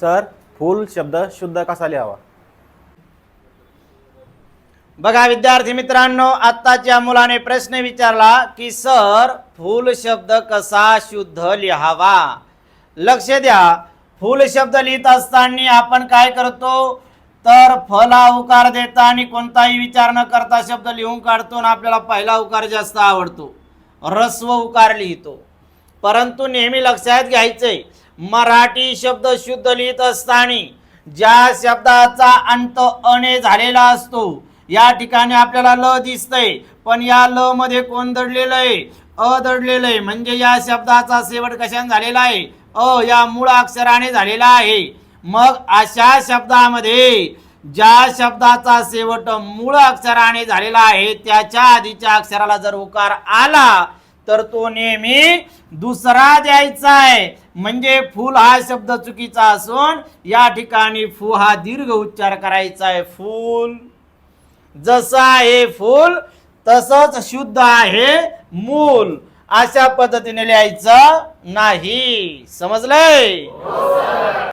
Sir फूल शब्द शुद्ध कसा लिहावा? बघा विद्यार्थी मित्रांनो आत्ताच्या मुलाने प्रश्न विचारला की सर फूल शब्द कसा शुद्ध लिहावा? लक्ष द्या. फूल शब्द लिहित असताना आपण काय करतो? तर फला उकार देता आणि कोणताही विचार न करता शब्द लिहून काढतो आणि आपल्याला पहिला उकार जास्त आवडतो. रस्व उकार लिहितो. परंतु नेहमी लक्षात घ्यायचंय मराठी शब्द शुद्ध लिहित असताना ज्या शब्दाचा अंत अने झालेला असतो या ठिकाणी आपल्याला ल दिसतंय. पण या ल मध्ये कोण दडलेलं आहे? अ दडलेलं आहे. म्हणजे या शब्दाचा शेवट कशाने झालेला आहे? अ या मूळ अक्षराने झालेला आहे. मग अशा शब्दामध्ये ज्या शब्दाचा शेवट मूळ अक्षराने झालेला आहे त्याच्या आधीच्या अक्षराला जर उकार आला तर तो नेहमी दुसरा द्यायचा आहे म्हणजे फूल हा शब्द चुकीचा असून या ठिकाणी फू हा दीर्घ उच्चार करायचा आहे फूल. जसा आहे फूल तसंच शुद्ध आहे मूल. अशा पद्धतीने लिहायचं नाही. समजलंय?